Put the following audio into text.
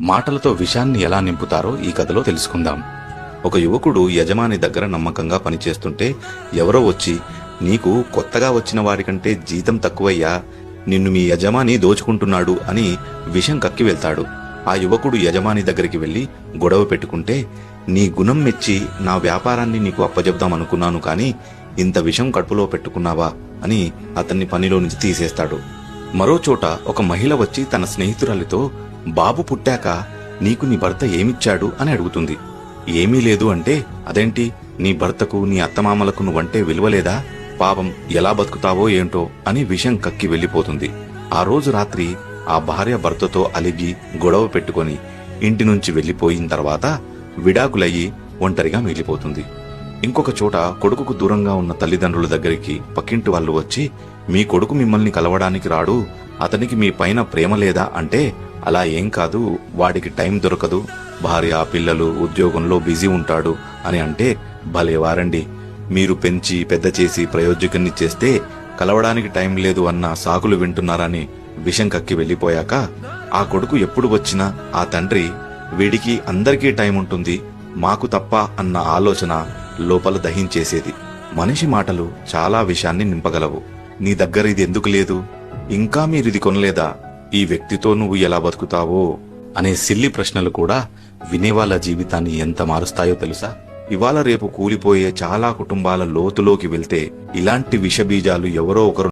మాటలతో విషాన్ని ఎలా నింపుతారో ఈ కథలో తెలుసుకుందాం. ఒక యువకుడు యజమాని దగ్గర నమ్మకంగా పనిచేస్తుంటే ఎవరో వచ్చి నీకు కొత్తగా వచ్చిన వారికంటే జీతం తక్కువయ్యా నిన్ను మీ యజమాని దోచుకుంటున్నాడు అని విషం కక్కి వెళ్తాడు. ఆ యువకుడు యజమాని దగ్గరికి వెళ్ళి గొడవ పెట్టుకుంటే నీ గుణం మెచ్చి నా వ్యాపారాన్ని నీకు అప్పజెప్దాం అనుకున్నాను కానీ ఇంత విషం కడుపులో పెట్టుకున్నావా అని అతన్ని పనిలో నుంచి తీసేస్తాడు. మరో చోట ఒక మహిళ వచ్చి తన స్నేహితురాలితో బాబు పుట్టాక నీకు నీ భర్త ఏమిచ్చాడు అని అడుగుతుంది. ఏమీ లేదు అంటే అదేంటి? నీ భర్తకు నీ అత్తమామలకు నువ్వంటే విలువలేదా? పాపం ఎలా బతుకుతావో ఏంటో అని విషం కక్కి వెళ్ళిపోతుంది ఆ రోజు రాత్రి ఆ భార్య భర్తతో అలిగి గొడవ పెట్టుకొని ఇంటి నుంచి వెళ్ళిపోయిన తర్వాత విడాకులయ్యి ఒంటరిగా మిగిలిపోతుంది. ఇంకొక చోట కొడుకుకు దూరంగా ఉన్న తల్లిదండ్రుల దగ్గరికి పక్కింటి వాళ్ళు వచ్చి మీ కొడుకు మిమ్మల్ని కలవడానికి రాడు అతనికి మీ పైన ప్రేమ లేదా అంటే అలా ఏం కాదు వాడికి టైం దొరకదు భార్య పిల్లలు ఉద్యోగంలో బిజీ ఉంటాడు అని అంటే భలే వారండి. మీరు పెంచి పెద్ద చేసి ప్రయోజకుని చేస్తే కలవడానికి టైం లేదు అన్న సాకులు వింటున్నారని విషం కక్కి వెళ్ళిపోయాక ఆ కొడుకు ఎప్పుడు వచ్చినా ఆ తండ్రి వీడికి అందరికీ టైం ఉంటుంది మాకు తప్ప అన్న ఆలోచన లోపల దహించేసేది. మనిషి మాటలు చాలా విషయాన్ని నింపగలవు. నీ దగ్గర ఇది ఎందుకు లేదు? ఇంకా మీరిది కొనలేదా? ఈ వ్యక్తితో నువ్వు ఎలా బతుకుతావో? అనే సిల్లి ప్రశ్నలు కూడా వినేవాళ్ళ జీవితాన్ని ఎంత మారుస్తాయో తెలుసా? ఇవాళ రేపు కూలిపోయే చాలా కుటుంబాల లోతులోకి వెళ్తే ఇలాంటి విషబీజాలు ఎవరో ఒకరు